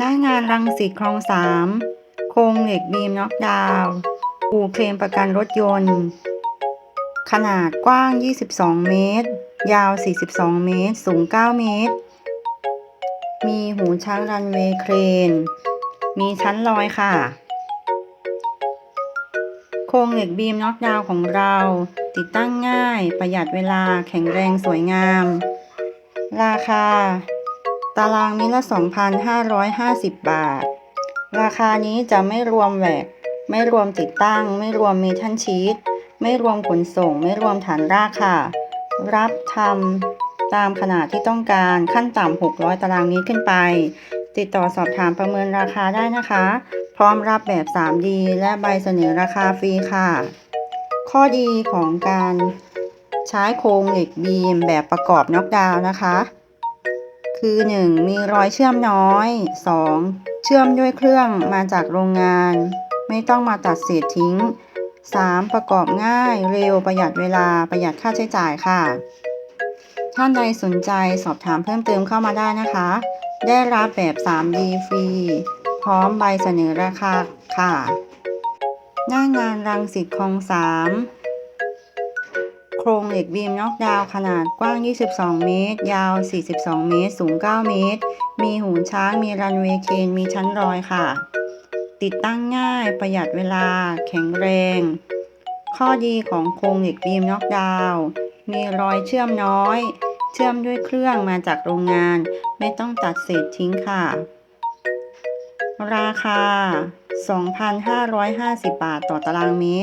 หน้างานรังสิตคลองสามโครงเหล็กบีมน็อกดาวน์อู่เคลมประกันรถยนต์ ขนาดกว้าง 22 เมตร ยาว 42 เมตร สูง 9 เมตร มีหูช้างรันเวย์เครน มีชั้นลอยค่ะ โครงเหล็กบีมน็อกดาวน์ของเรา ติดตั้งง่าย ประหยัดเวลาแข็งแรงสวยงาม ราคา ตารางเมตรละ 2,550 บาท ราคานี้จะไม่รวมแหวก ไม่รวมติดตั้ง ไม่รวมเมทัลชีตไม่รวมขนส่ง ไม่รวมฐานรากค่ะ รับทำตามขนาดที่ต้องการขั้นต่ำ600 ตารางเมตรขึ้นไป ติดต่อสอบถามประเมินราคาได้นะคะ พร้อมรับแบบ 3D และใบเสนอราคาฟรีค่ะ ข้อดีของการใช้โครงเหล็กบีมแบบประกอบน็อกดาวน์นะคะ คือ 1. มีรอยเชื่อมน้อย 2. เชื่อมด้วยเครื่องมาจากโรงงาน ไม่ต้องมาตัดเศษทิ้ง 3. ประกอบง่ายเร็วประหยัดเวลาประหยัดค่าใช้จ่ายค่ะ ท่านใดสนใจสอบถามเพิ่มเติมเข้ามาได้นะคะ ได้รับแบบ 3D ฟรี พร้อมใบเสนอราคาค่ะ หน้างานรังสิตคลองสาม รงเหล็กบีมน็อกดาวขนาดกว้าง 22 เมตร ยาว 42 เมตร สูง 9 เมตร มีหูช้าง มีรันเวย์เคน มีชั้นลอยค่ะ ติดตั้งง่าย ประหยัดเวลา แข็งแรง ข้อดีของโครงเหล็กบีมน็อกดาวมีรอยเชื่อมน้อย เชื่อมด้วยเครื่องมาจากโรงงาน ไม่ต้องตัดเศษทิ้งค่ะ ราคา 2,550 บาทต่อตารางเมตร